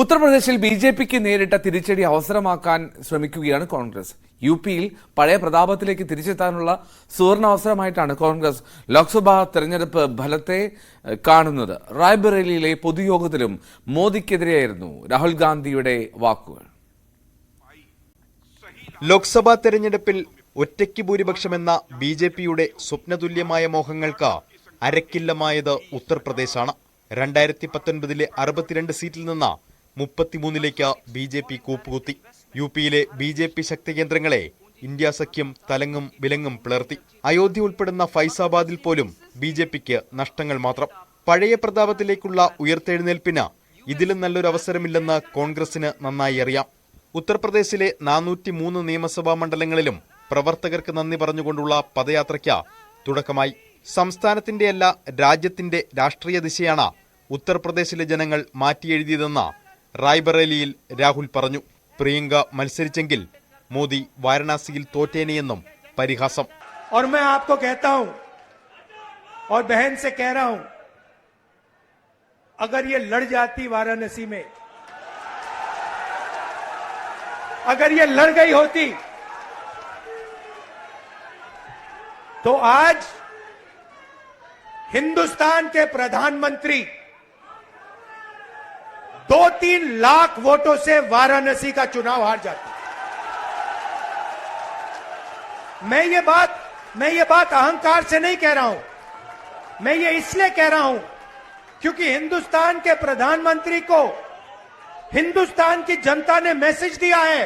ഉത്തർപ്രദേശിൽ B J പിക്ക് നേരിട്ട തിരിച്ചടി അവസരമാക്കാൻ ശ്രമിക്കുകയാണ് കോൺഗ്രസ്. യു പിയിൽ പഴയ പ്രതാപത്തിലേക്ക് തിരിച്ചെത്താനുള്ള സുവർണ അവസരമായിട്ടാണ് കോൺഗ്രസ് ലോക്സഭാ തെരഞ്ഞെടുപ്പ് ഫലത്തെ കാണുന്നത്. റായ്ബറേലിയിലെ പൊതുയോഗത്തിലും മോദിക്കെതിരെയായിരുന്നു രാഹുൽ ഗാന്ധിയുടെ വാക്കുകൾ. ലോക്സഭാ തെരഞ്ഞെടുപ്പിൽ ഒറ്റയ്ക്ക് ഭൂരിപക്ഷമെന്ന ബി ജെ പിയുടെ സ്വപ്നതുല്യമായ മോഹങ്ങൾക്ക് അരക്കില്ലമായത് ഉത്തർപ്രദേശാണ്. രണ്ടായിരത്തി പത്തൊൻപതിലെ അറുപത്തിരണ്ട് സീറ്റിൽ നിന്ന് മുപ്പത്തിമൂന്നിലേക്ക് ബി ജെ പി കൂപ്പുകുത്തി. യു പിയിലെ ബി ജെ പി ശക്തി കേന്ദ്രങ്ങളെ ഇന്ത്യ സഖ്യം തലങ്ങും വിലങ്ങും പിളർത്തി. അയോധ്യ ഉൾപ്പെടുന്ന ഫൈസാബാദിൽ പോലും ബി ജെ പിക്ക് നഷ്ടങ്ങൾ മാത്രം. പഴയ പ്രതാപത്തിലേക്കുള്ള ഉയർത്തെഴുന്നേൽപ്പിന് ഇതിലും നല്ലൊരു അവസരമില്ലെന്ന് കോൺഗ്രസിന് നന്നായി അറിയാം. ഉത്തർപ്രദേശിലെ നാനൂറ്റി മൂന്ന് നിയമസഭാ മണ്ഡലങ്ങളിലും പ്രവർത്തകർക്ക് നന്ദി പറഞ്ഞുകൊണ്ടുള്ള പദയാത്രയ്ക്ക് തുടക്കമായി. സംസ്ഥാനത്തിന്റെയല്ല രാജ്യത്തിന്റെ രാഷ്ട്രീയ ദിശയാണ് ഉത്തർപ്രദേശിലെ ജനങ്ങൾ മാറ്റിയെഴുതിയതെന്ന് റായ്ബറേലിയിൽ രാഹുൽ പറഞ്ഞു പ്രിയങ്ക മത്സരിച്ചെങ്കിൽ മോദി വാരണാസിയിൽ തോറ്റേനെയെന്നും പരിഹാസം और मैं आपको कहता हूं और बहन से कह रहा हूं अगर ये लड़ जाती वाराणसी में अगर ये लड़ गई होती तो आज हिंदुस्तान के प्रधानमंत्री दो तीन लाख वोटों से वाराणसी का चुनाव हार जाते मैं ये बात मैं ये बात अहंकार से नहीं कह रहा हूं मैं ये इसलिए कह रहा हूं क्योंकि हिंदुस्तान के प्रधानमंत्री को हिंदुस्तान की जनता ने मैसेज दिया है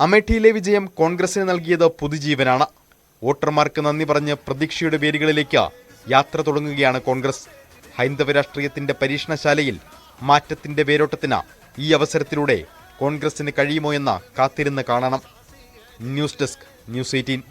അമേഠിയിലെ വിജയം കോൺഗ്രസിന് നൽകിയത് പുതുജീവനാണ് വോട്ടർമാർക്ക് നന്ദി പറഞ്ഞ് പ്രതീക്ഷയുടെ വേരുകളിലേക്ക് യാത്ര തുടങ്ങുകയാണ് കോൺഗ്രസ് ഹൈന്ദവ രാഷ്ട്രീയത്തിന്റെ പരീക്ഷണശാലയിൽ മാറ്റത്തിന്റെ വേരോട്ടത്തിന് ഈ അവസരത്തിലൂടെ കോൺഗ്രസിന് കഴിയുമോ എന്ന് കാത്തിരുന്ന് കാണണം. News desk news eighteen.